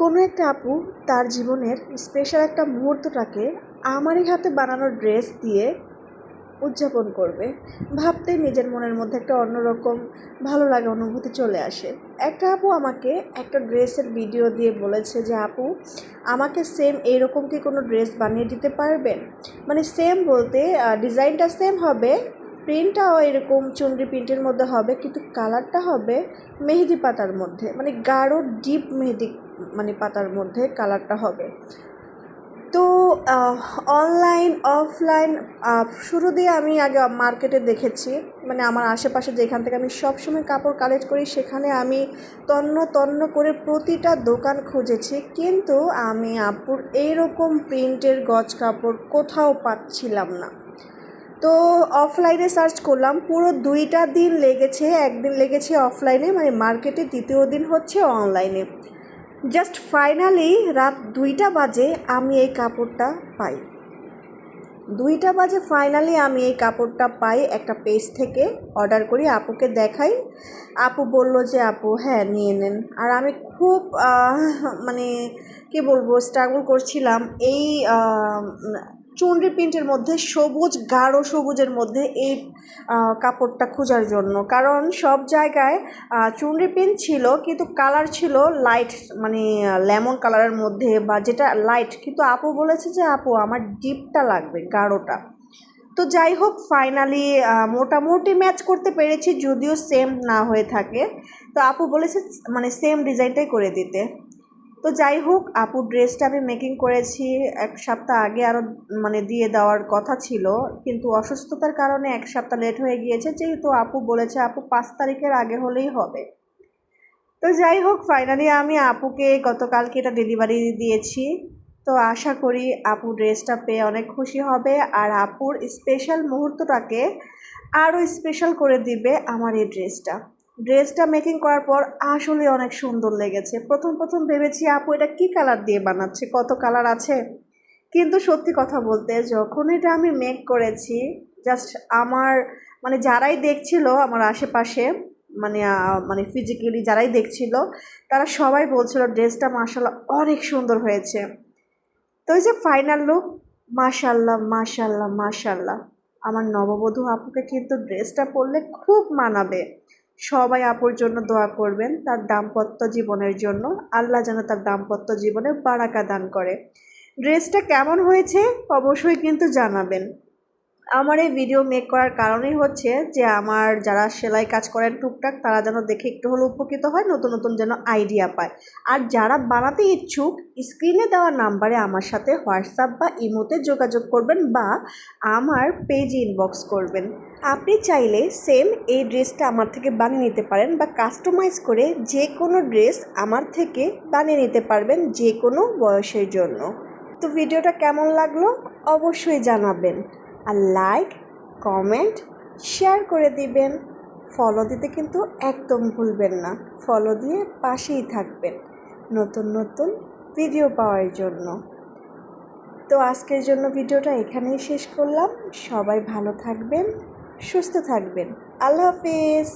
কোনো একটা আপু তার জীবনের স্পেশাল একটা মুহূর্তটাকে আমারই হাতে বানানো ড্রেস দিয়ে উদযাপন করবে। ভাবতেই নিজের মনের মধ্যে একটা অন্যরকম ভালো লাগা অনুভূতি চলে আসে। একটা আপু আমাকে একটা ড্রেসের ভিডিও দিয়ে বলেছে যে, আপু, আমাকে সেম এইরকম কি কোনো ড্রেস বানিয়ে দিতে পারবেন? মানে সেম বলতে ডিজাইনটা সেম হবে প্রিন্টটাও এরকম চুনরি প্রিন্টের মধ্যে হবে, কিন্তু কালারটা হবে মেহেদি পাতার মধ্যে মানে গাঢ়, ডিপ মেহেদি মানে পাতার মধ্যে কালারটা হবে। তো অনলাইন অফলাইন শুরু দিয়ে আমি আগে মার্কেটে দেখেছি মানে আমার আশেপাশে যেখান থেকে আমি সবসময় কাপড় কালেক্ট করি, সেখানে আমি তন্ন তন্ন করে প্রতিটা দোকান খুঁজেছি, কিন্তু আমি আপুর এইরকম প্রিন্টের গজ কাপড় কোথাও পাচ্ছিলাম না। তো অফলাইনে সার্চ করলাম, পুরো দুইটা দিন লেগেছে, একদিন লেগেছে অফলাইনে মানে মার্কেটে দ্বিতীয় দিন হচ্ছে অনলাইনে জাস্ট ফাইনালি রাত দুইটা বাজে আমি এই কাপড়টা পাই। দুইটা বাজে ফাইনালি আমি এই কাপড়টা পাই একটা পেজ থেকে অর্ডার করি, আপুকে দেখাই। আপু বলল যে, আপু হ্যাঁ নিয়ে নেন। আর আমি খুব মানে কি বলব স্ট্রাগল করছিলাম। এই চুনরি প্রিন্টের মধ্যে সবুজ, গাঢ় সবুজের মধ্যে এই কাপড়টা খোঁজার জন্য। কারণ সব জায়গায় চুনরি প্রিন্ট ছিল, কিন্তু কালার ছিল লাইট মানে লেমন কালারের মধ্যে বা যেটা লাইট। কিন্তু আপু বলেছে যে, আপু, আমার ডিপটা লাগবে, গাঢ়টা। তো যাই হোক, ফাইনালি মোটামুটি ম্যাচ করতে পেরেছি, যদিও সেম না হয়ে থাকে। তো আপু বলেছে মানে সেম ডিজাইনটাই করে দিতে। তো যাই হোক, আপু ড্রেসটা আমি মেকিং করেছি, এক সপ্তাহ আগে আরও মানে দিয়ে দেওয়ার কথা ছিল, কিন্তু অসুস্থতার কারণে এক সপ্তাহ লেট হয়ে গিয়েছে, যেহেতু আপু বলেছে, আপু পাঁচ তারিখের আগে হলেই হবে। তো যাই হোক ফাইনালি আমি আপুকে গতকালকে এটা ডেলিভারি দিয়েছি। তো আশা করি আপু ড্রেসটা পেয়ে অনেক খুশি হবে, আর আপুর স্পেশাল মুহূর্তটাকে আরও স্পেশাল করে দিবে আমার এই ড্রেসটা ড্রেসটা মেকিং করার পর আসলে অনেক সুন্দর লেগেছে। প্রথম প্রথম ভেবেছি, আপু, এটা কী কালার দিয়ে বানাচ্ছে? কত কালার আছে? কিন্তু সত্যি কথা বলতে, যখন এটা আমি মেক করেছি জাস্ট আমার মানে যারাই দেখছিল আমার আশেপাশে মানে মানে ফিজিক্যালি যারাই দেখছিল, তারা সবাই বলছিল, ড্রেসটা মাসাল্লাহ অনেক সুন্দর হয়েছে। তো এই যে ফাইনাল লুক মাশাল্লাহ মাশাল্লাহ মাশাল্লাহ আমার নববধূ আপুকে কিন্তু ড্রেসটা পরলে খুব মানাবে। সবাই আপুর জন্য দোয়া করবেন তার দাম্পত্য জীবনের জন্য। আল্লাহ যেন তার দাম্পত্য জীবনে বারাকা দান করে। ড্রেসটা কেমন হয়েছে অবশ্যই কিন্তু জানাবেন। আমার এই ভিডিও মেক করার কারণেই হচ্ছে যে আমার যারা সেলাই কাজ করেন টুকটাক, তারা যেন দেখে একটু হলেও উপকৃত হয়, নতুন নতুন যেন আইডিয়া পায়। আর যারা বানাতে ইচ্ছুক স্ক্রিনে দেওয়া নাম্বারে আমার সাথে হোয়াটসঅ্যাপ বা ইমোতে যোগাযোগ করবেন বা আমার পেজে ইনবক্স করবেন। আপনি চাইলে সেম এই ড্রেসটা আমার থেকে বানিয়ে নিতে পারেন বা কাস্টমাইজ করে যে কোনো ড্রেস আমার থেকে বানিয়ে নিতে পারবেন যে কোনো বয়সের জন্য। তো ভিডিওটা কেমন লাগল? অবশ্যই জানাবেন। আর লাইক কমেন্ট শেয়ার করে দিবেন। ফলো দিতে কিন্তু একদম ভুলবেন না। ফলো দিয়ে পাশেই থাকবেন নতুন নতুন ভিডিও পাওয়ার জন্য। তো আজকের জন্য ভিডিওটা এখানেই শেষ করলাম। সবাই ভালো থাকবেন, সুস্থ থাকবেন। আল্লাহ হাফিজ।